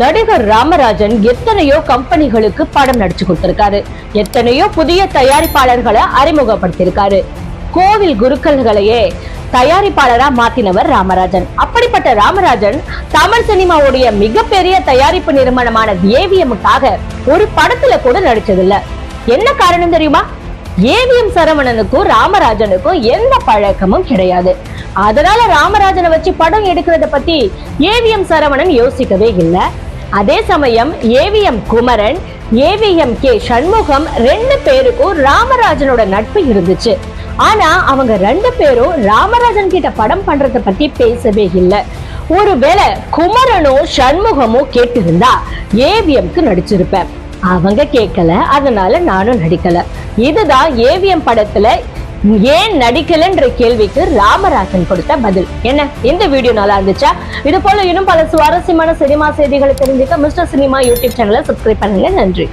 நடிகர் ராமராஜன் எத்தனையோ கம்பெனிகளுக்கு படம் நடிச்சு கொடுத்திருக்காரு. எத்தனையோ புதிய தயாரிப்பாளர்களை அறிமுகப்படுத்தியிருக்காரு. கோவில் குருக்கள்களையே தயாரிப்பாளரா மாத்தினவர் ராமராஜன். அப்படிப்பட்ட ராமராஜன் தமிழ் சினிமாவுடைய மிகப்பெரிய தயாரிப்பு நிறுவனமான ஏவிஎம்முக்காக ஒரு படத்துல கூட நடிச்சதில்ல. என்ன காரணம் தெரியுமா? ஏவிஎம் சரவணனுக்கும் ராமராஜனுக்கும் எந்த பழக்கமும் கிடையாது. அதனால ராமராஜனை வச்சு படம் எடுக்கிறத பத்தி ஏவிஎம் சரவணன் யோசிக்கவே இல்லை. அதே சமயம் AVM Kumaran AVM K Shanmugam ரெண்டு பேருக்கும் ராமராஜனோட நட்பு இருந்துச்சு. ஆனா அவங்க ரெண்டு பேரும் ராமராஜன் கிட்ட படம் பண்றத பத்தி பேசவே இல்லை. ஒருவேளை குமரனும் சண்முகமும் கேட்டிருந்தா ஏவிஎம்க்கு நடிச்சிருப்பேன். அவங்க கேட்கல அதனால நானும் நடிக்கல. இதுதான் ஏவிஎம் படத்துல ஏன் நடிக்கலன்ற கேள்விக்கு ராமராஜன் கொடுத்த பதில். என்ன? இந்த வீடியோ நல்லா இருந்துச்சா? இது போல இன்னும் பல சுவாரஸ்யமான சினிமா செய்திகளை தெரிஞ்சுக்க மிஸ்டர் சினிமா யூடியூப் சேனலை சப்ஸ்கிரைப் பண்ணுங்க. நன்றி.